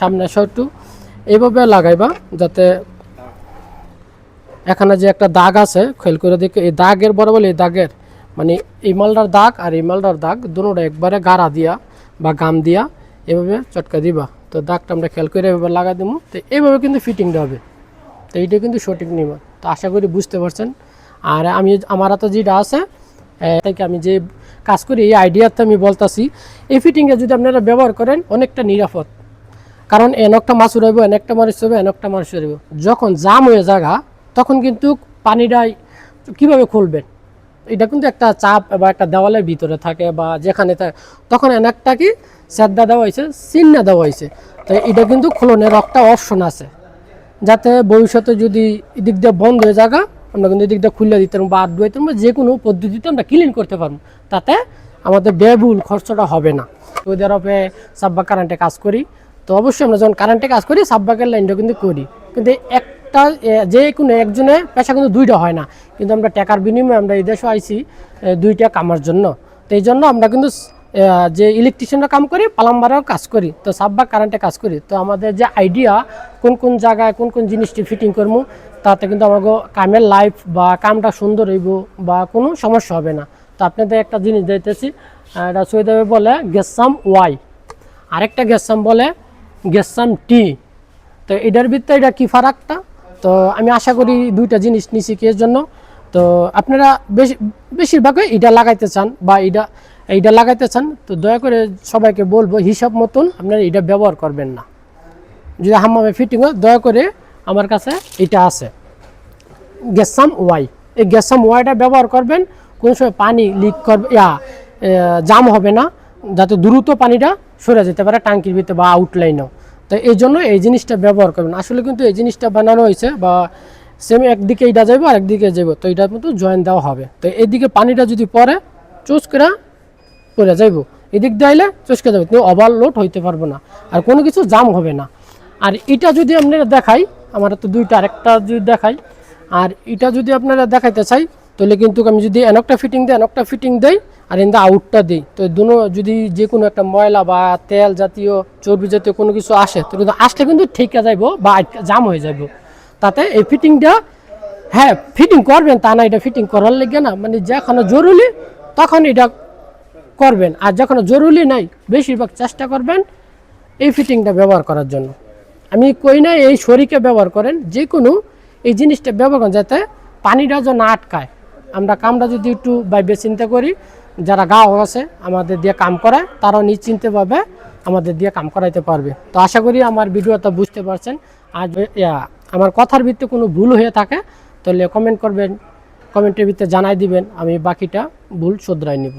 সামনে একটু। এইভাবে লাগাইবা যাতে এখানে যে একটা দাগ আছে, খেয়াল করে দেখে, এই দাগের বরাবর এই দাগের মানে এই মালটার দাগ আর এই মালটার দাগ দুটোটা একবারে গাড়া দিয়া বা গাম দিয়া এভাবে চটকা দিবা। তো দাগটা আমরা খেয়াল করে এভাবে লাগা দিব তো এইভাবে কিন্তু ফিটিংটা হবে। তো এইটা কিন্তু সঠিক নিয়ম। তো আশা করি বুঝতে পারছেন। আর আমি আমার হাতে যেটা আছে থেকে আমি যে কাজ করি, এই আইডিয়াতে আমি বলতাছি, এই ফিটিংটা যদি আপনারা ব্যবহার করেন, অনেকটা নিরাপদ। কারণ একটা মাছ উড়াইব একটা মাছ উড়াইব একটা মাছ উড়াইব। যখন জাম হয়ে জায়গা তখন কিন্তু পানিটাই কীভাবে খুলবেন এটা কিন্তু একটা চাপ বা একটা দেওয়ালের ভিতরে থাকে বা যেখানে থাকে। তখন একটা কি শ্রদ্ধা দেওয়া হয়েছে চিন্না দেওয়া হয়েছে। তো এটা কিন্তু খোলনের একটা অপশন আছে। যাতে ভবিষ্যতে যদি এদিক দিয়ে বন্ধ হয়ে জায়গা আমরা কিন্তু এদিক দিয়ে খুলে দিতে পারব বা আড্ডু হইতে পারব, যে কোনো পদ্ধতিতে আমরা ক্লিন করতে পারব। তাতে আমাদের ব্যয়বহুল খরচটা হবে না। সৌদি আরবে সাব্বা কারেন্টে কাজ করি। তো অবশ্যই আমরা যখন কারেন্টে কাজ করি সাব্বাকের লাইনটা কিন্তু করি। কিন্তু একটা যে কোনো একজনে পেশা কিন্তু দুইটা হয় না। কিন্তু আমরা টাকার বিনিময়ে আমরা এই দেশে আইছি দুইটা কামার জন্য। তো এই জন্য আমরা কিন্তু যে ইলেকট্রিশিয়ানরা কাম করি প্লাম্বারও কাজ করি। তো সাব্বা কারেন্টে কাজ করি। তো আমাদের যে আইডিয়া কোন কোন জায়গায় কোন কোন জিনিসটি ফিটিং করব তাতে কিন্তু আমাকে কামের লাইফ বা কামটা সুন্দর হইব বা কোনো সমস্যা হবে না। তো আপনাদের একটা জিনিস দিতেছি এটা সৌদি আরবে বলে, গেসাম ওয়াই। আরেকটা গেসাম বলে গেসাম টি। তো এটার ভিতরে এটা কি ফারাকটা? তো আমি আশা করি দুইটা জিনিস নিছি কি এর জন্য। তো আপনারা বেশি বেশিরভাগই এটা লাগাইতে চান বা এটা এইটা লাগাইতে চান। তো দয়া করে সবাইকে বলব, হিসাব মতন আপনারা এটা ব্যবহার করবেন না। যদি হাম্মামে ফিটিং হয়, দয়া করে আমার কাছে এটা আছে। গ্যাসাম ওয়াই। এই গ্যাসাম ওয়াইটা ব্যবহার করবেন, কোন সময় পানি লিক করবে ইয়া জাম হবে না। যাতে দ্রুত পানিটা সরে যেতে পারে টাঙ্কির ভিতরে বা আউটলাইনেও তো এই জন্য এই জিনিসটা ব্যবহার করবেন। আসলে কিন্তু এই জিনিসটা বানানো হয়েছে বা সেম একদিকে এইটা যাইবো আর একদিকে যাইবো। তো এটার মতো জয়েন দেওয়া হবে। তো এইদিকে পানিটা যদি পরে চুজ করে পড়ে যাইব। এদিক দিয়ে আইলে চসকে যাবে। কিন্তু ওভারলোড হইতে পারব না। আর কোনো কিছু জাম হবে না। আর এটা যদি আপনারা দেখাই আমার তো দুইটা, আরেকটা যদি দেখাই, আর এটা যদি আপনারা দেখাইতে চাই তাহলে কিন্তু আমি যদি এনকটা ফিটিং দিই এনকটা ফিটিং দেই, আর ইন্দা আউটটা দিই। তো দুনো যদি যে কোনো একটা ময়লা বা তেল জাতীয় চর্বি জাতীয় কোনো কিছু আসে, তো কিন্তু আসলে কিন্তু ঠিকা যাইব বা জাম হয়ে যাইব। তাতে এই ফিটিংটা হ্যাঁ ফিটিং করবেন তা না, এটা ফিটিং করার লেগে না মানে যখন জরুরি তখন এটা করবেন। আর যখন জরুরি নাই, বেশিরভাগ চেষ্টা করবেন এই ফিটিংটা ব্যবহার করার জন্য। আমি কই না, এই শরীরকে ব্যবহার করেন, যে কোনো এই জিনিসটা ব্যবহার করেন যাতে পানিটা যেন আটকায়। আমরা কামটা যদি একটু বাইবে চিন্তা করি, যারা গাও আছে, আমাদের দিয়ে কাম করায় তারাও নিশ্চিন্তভাবে আমাদের দিয়ে কাম করাইতে পারবে। তো আশা করি আমার ভিডিওটা বুঝতে পারছেন। আর আমার কথার ভিত্তিতে কোনো ভুল হয়ে থাকে, তাহলে কমেন্ট করবেন কমেন্টের ভিত্তিতে জানাই দিবেন, আমি বাকিটা ভুল শোধরাই নিব।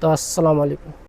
তো আসসালামু আলাইকুম।